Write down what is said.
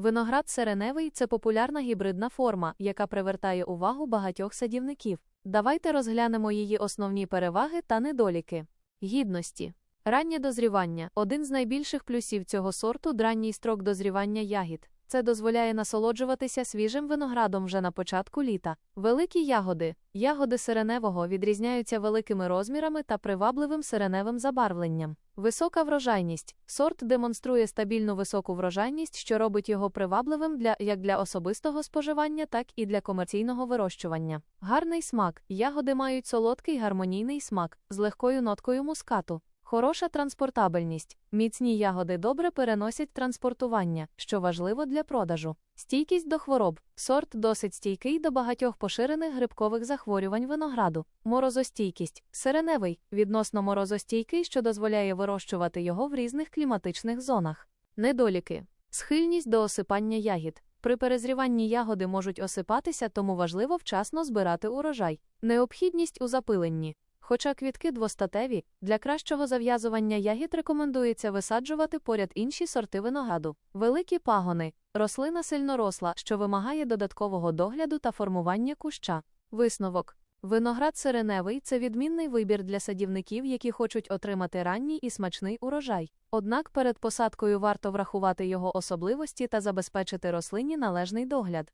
Виноград сиреневий це популярна гібридна форма, яка привертає увагу багатьох садівників. Давайте розглянемо її основні переваги та недоліки. Гідності. Раннє дозрівання один з найбільших плюсів цього сорту дранній строк дозрівання ягід. Це дозволяє насолоджуватися свіжим виноградом вже на початку літа. Великі ягоди. Ягоди сиреневого відрізняються великими розмірами та привабливим сиреневим забарвленням. Висока врожайність. Сорт демонструє стабільну високу врожайність, що робить його привабливим для як для особистого споживання, так і для комерційного вирощування. Гарний смак. Ягоди мають солодкий гармонійний смак з легкою ноткою мускату. Хороша транспортабельність. Міцні ягоди добре переносять транспортування, що важливо для продажу. Стійкість до хвороб. Сорт досить стійкий до багатьох поширених грибкових захворювань винограду. Морозостійкість. Сиреневий, відносно морозостійкий, що дозволяє вирощувати його в різних кліматичних зонах. Недоліки. Схильність до осипання ягід. При перезріванні ягоди можуть осипатися, тому важливо вчасно збирати урожай. Необхідність у запиленні. Хоча квітки двостатеві, для кращого зав'язування ягід рекомендується висаджувати поряд інші сорти винограду. Великі пагони. Рослина сильно росла, що вимагає додаткового догляду та формування куща. Висновок. Виноград сиреневий це відмінний вибір для садівників, які хочуть отримати ранній і смачний урожай. Однак перед посадкою варто врахувати його особливості та забезпечити рослині належний догляд.